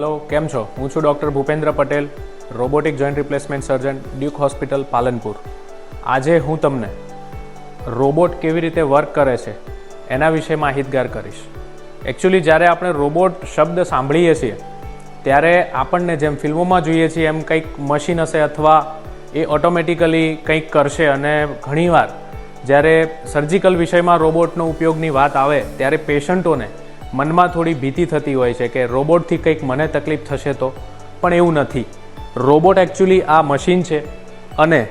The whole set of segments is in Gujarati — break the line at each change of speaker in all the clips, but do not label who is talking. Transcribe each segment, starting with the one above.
હેલો, કેમ છો? હું છું doctor Bhupendra Patel, robotic joint replacement surgeon, Duke hospital, Palanpur. આજે હું તમને રોબોટ કેવી રીતે વર્ક કરે છે, એના વિશે માહિતગાર કરીશ. એકચ્યુઅલી જ્યારે આપણે રોબોટ શબ્દ સાંભળીએ છીએ, ત્યારે આપણને જેમ ફિલ્મોમાં જોઈએ છીએ, એમ કંઈક મશીન હશે અથવા એ ઓટોમેટિકલી કંઈક કરશે અને ઘણીવાર જ્યારે સર્જિકલ વિષયમાં રોબોટનો ઉપયોગની વાત આવે, ત્યારે પેશન્ટોને મનમાં થોડી ભીતિ થતી હોય છે કે રોબોટથી કંઈક મને તકલીફ થશે તો? પણ એવું નથી. રોબોટ એકચ્યુઅલી આ મશીન છે અને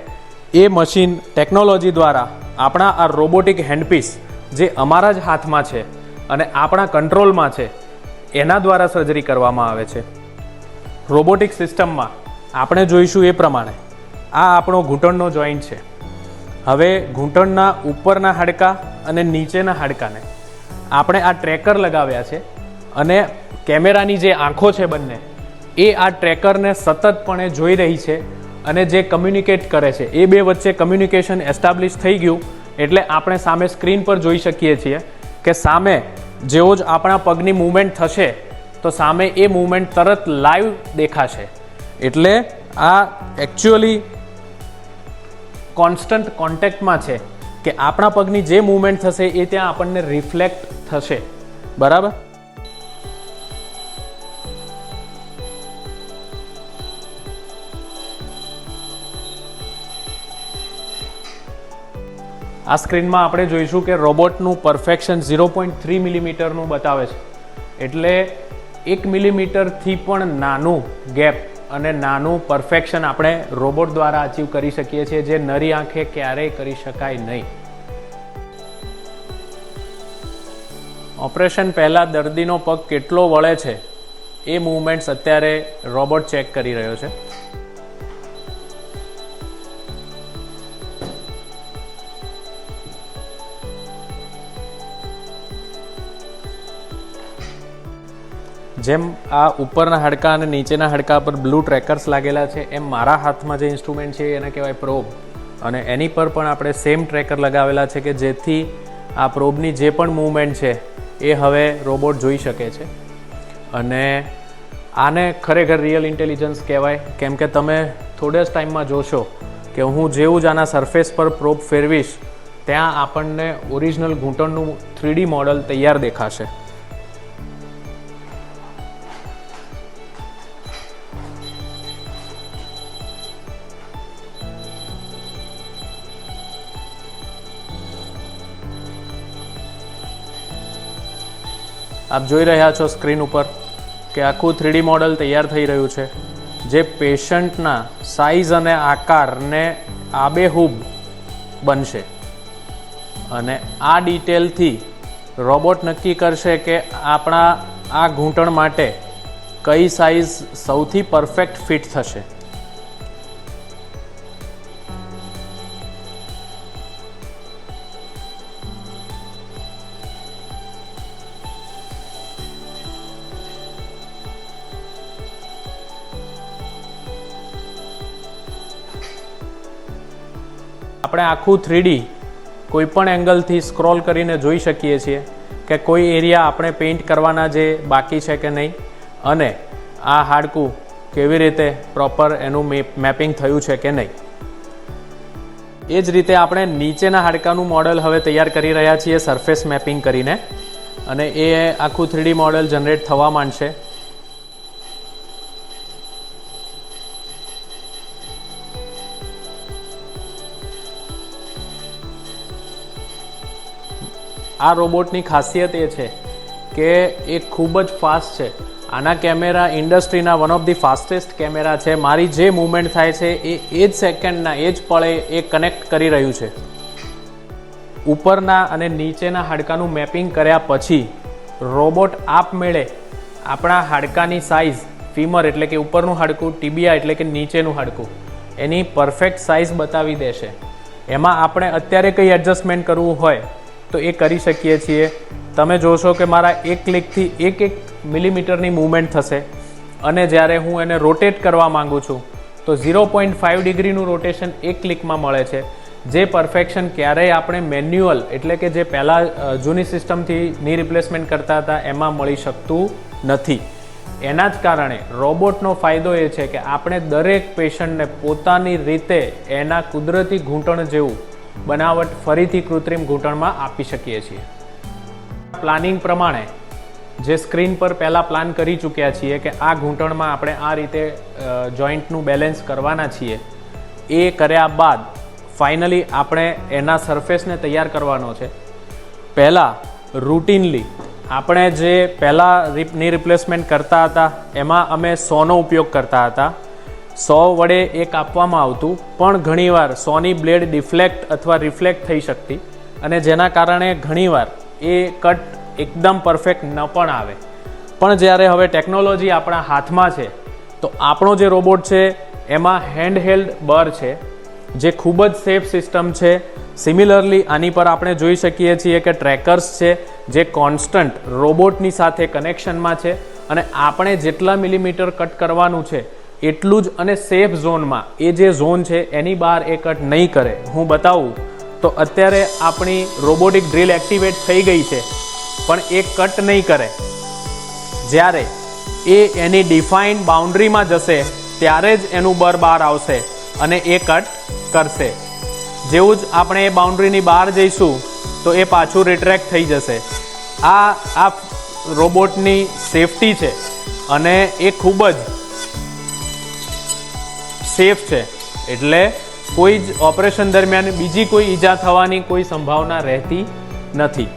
એ મશીન ટેકનોલોજી દ્વારા આપણા આ રોબોટિક હેન્ડપીસ જે અમારા જ હાથમાં છે અને આપણા કંટ્રોલમાં છે, એના દ્વારા સર્જરી કરવામાં આવે છે. રોબોટિક સિસ્ટમમાં આપણે જોઈશું એ પ્રમાણે, આ આપણો ઘૂંટણનો જોઈન્ટ છે. હવે ઘૂંટણના ઉપરના હાડકા અને નીચેના હાડકાને આપણે આ ટ્રેકર લગાવ્યા છે અને કેમેરાની જે આંખો છે બંને, એ આ ટ્રેકરને સતતપણે જોઈ રહી છે અને જે કમ્યુનિકેટ કરે છે, એ બે વચ્ચે કમ્યુનિકેશન એસ્ટાબ્લિશ થઈ ગયું એટલે આપણે સામે સ્ક્રીન પર જોઈ શકીએ છીએ કે સામે જેવો જ આપણા પગની મૂવમેન્ટ થશે, તો સામે એ મૂવમેન્ટ તરત લાઈવ દેખાશે. એટલે આ એકચ્યુઅલી કોન્સ્ટન્ટ કોન્ટેક્ટમાં છે. કે આપણા પગની જે મૂવમેન્ટ થશે એ ત્યાં આપણને રિફ્લેક્ટ થશે. બરાબર? આ સ્ક્રીનમાં આપણે જોઈશું કે રોબોટનું પરફેક્શન ઝીરો પોઈન્ટ થ્રી મિલીમીટરનું બતાવે છે. એટલે એક મિલીમીટરથી પણ નાનું ગેપ અને નાનું પરફેક્શન આપણે રોબોટ દ્વારા અચીવ કરી શકીએ છીએ, જે નરી આંખે ક્યારેય કરી શકાય નહીં. ઓપરેશન પહેલાં દર્દીનો પગ કેટલો વળે છે, એ મૂવમેન્ટ્સ અત્યારે રોબોટ ચેક કરી રહ્યો છે. જેમ આ ઉપરના હાડકા અને નીચેના હાડકા પર બ્લુ ટ્રેકર્સ લાગેલા છે, એમ મારા હાથમાં જે ઇન્સ્ટ્રુમેન્ટ છે એને કહેવાય પ્રોબ અને એની પર પણ આપણે સેમ ટ્રેકર લગાવેલા છે કે જેથી આ પ્રોબની જે પણ મૂવમેન્ટ છે, એ હવે રોબોટ જોઈ શકે છે. અને આને ખરેખર રિયલ ઇન્ટેલિજન્સ કહેવાય. કેમ કે તમે થોડે જ ટાઈમમાં જોશો કે હું જેવું જ આના સરફેસ પર પ્રોબ ફેરવીશ, ત્યાં આપણને ઓરિજિનલ ઘૂંટણનું થ્રીડી મોડલ તૈયાર દેખાશે. આપ જોઈ રહ્યા છો સ્ક્રીન ઉપર કે આખું થ્રીડી મોડલ તૈયાર થઈ રહ્યું છે, જે પેશન્ટના સાઇઝ અને આકારને આબેહૂબ બનશે. અને આ ડિટેલથી રોબોટ નક્કી કરશે કે આપણા આ ઘૂંટણ માટે કઈ સાઇઝ સૌથી પરફેક્ટ ફિટ થશે. આપણે આખું થ્રીડી કોઈપણ એંગલથી સ્ક્રોલ કરીને જોઈ શકીએ છીએ કે કોઈ એરિયા આપણે પેઇન્ટ કરવાના જે બાકી છે કે નહીં. અને આ હાડકું કેવી રીતે પ્રોપર એનું મેપિંગ થયું છે કે નહીં. એ જ રીતે આપણે નીચેના હાડકાનું મોડલ હવે તૈયાર કરી રહ્યા છીએ સરફેસ મેપિંગ કરીને. અને એ આખું થ્રીડી મોડલ જનરેટ થવા માંડશે. આ રોબોટની ખાસિયત એ છે કે એ ખૂબ જ ફાસ્ટ છે. આના camera ઇન્ડસ્ટ્રીના one of the fastest camera છે. મારી જે મૂવમેન્ટ થાય છે એ એ જ સેકન્ડના એ જ પળે એ કનેક્ટ કરી રહ્યું છે. ઉપરના અને નીચેના હાડકાનું મેપિંગ કર્યા પછી રોબોટ આપમેળે આપણા હાડકાની સાઇઝ ફીમર એટલે કે ઉપરનું હાડકું ટીબિયા એટલે કે નીચેનું હાડકું, એની પરફેક્ટ સાઇઝ બતાવી દેશે. એમાં આપણે અત્યારે કંઈ એડજસ્ટમેન્ટ કરવું હોય તો એ કરી શકીએ છીએ. તમે જોશો કે મારા એક ક્લિકથી એક એક મિલીમીટરની મૂવમેન્ટ થશે. અને જ્યારે હું એને રોટેટ કરવા માંગુ છું, તો ઝીરો પોઈન્ટ ફાઇવ ડિગ્રીનું રોટેશન એક ક્લિકમાં મળે છે. જે પરફેક્શન ક્યારેય આપણે મેન્યુઅલ એટલે કે જે પહેલાં જૂની સિસ્ટમથી ની રિપ્લેસમેન્ટ કરતા હતા, એમાં મળી શકતું નથી. એના જ કારણે રોબોટનો ફાયદો એ છે કે આપણે દરેક પેશન્ટને પોતાની રીતે એના કુદરતી ઘૂંટણ જેવું બનાવટ ફરીથી કૃત્રિમ ઘૂંટણમાં આપી શકીએ છીએ. પ્લાનિંગ પ્રમાણે જે સ્ક્રીન પર પહેલાં પ્લાન કરી ચૂક્યા છીએ કે આ ઘૂંટણમાં આપણે આ રીતે જોઈન્ટનું બેલેન્સ કરવાના છીએ, એ કર્યા બાદ ફાઇનલી આપણે એના સરફેસને તૈયાર કરવાનો છે. પહેલાં રૂટીનલી આપણે જે પહેલાં ની રિપ્લેસમેન્ટ કરતા હતા, એમાં અમે સોનો ઉપયોગ કરતા હતા. સો વડે એક આપવામાં આવતું, પણ ઘણીવાર સોની બ્લેડ ડિફ્લેક્ટ અથવા રિફ્લેક્ટ થઈ શકતી અને જેના કારણે ઘણીવાર એ કટ એકદમ પરફેક્ટ ન પણ આવે. પણ જ્યારે હવે ટેકનોલોજી આપણા હાથમાં છે, તો આપણો જે રોબોટ છે, એમાં હેન્ડહેલ્ડ બર છે, જે ખૂબ જ સેફ સિસ્ટમ છે. સિમિલરલી આની પર આપણે જોઈ શકીએ છીએ કે ટ્રેકર્સ છે, જે કોન્સ્ટન્ટ રોબોટની સાથે કનેક્શનમાં છે અને આપણે જેટલા મિલીમીટર કટ કરવાનું છે એટલું જ અને સેફ ઝોનમાં એ જે ઝોન છે, એની બહાર એ કટ નહીં કરે. હું બતાવું, તો અત્યારે આપણી રોબોટિક ડ્રીલ એક્ટિવેટ થઈ ગઈ છે, પણ એ કટ નહીં કરે. જ્યારે એ એની ડિફાઇન બાઉન્ડ્રીમાં જશે, ત્યારે જ એનું બર બહાર આવશે અને એ કટ કરશે. જેવું જ આપણે એ બાઉન્ડ્રીની બહાર જઈશું, તો એ પાછું રિટ્રેક્ટ થઈ જશે. આ આ રોબોટની સેફટી છે અને એ ખૂબ જ સેફ છે. એટલે કોઈ જ ઓપરેશન દરમિયાન બીજી કોઈ ઈજા થવાની કોઈ સંભાવના રહેતી નથી.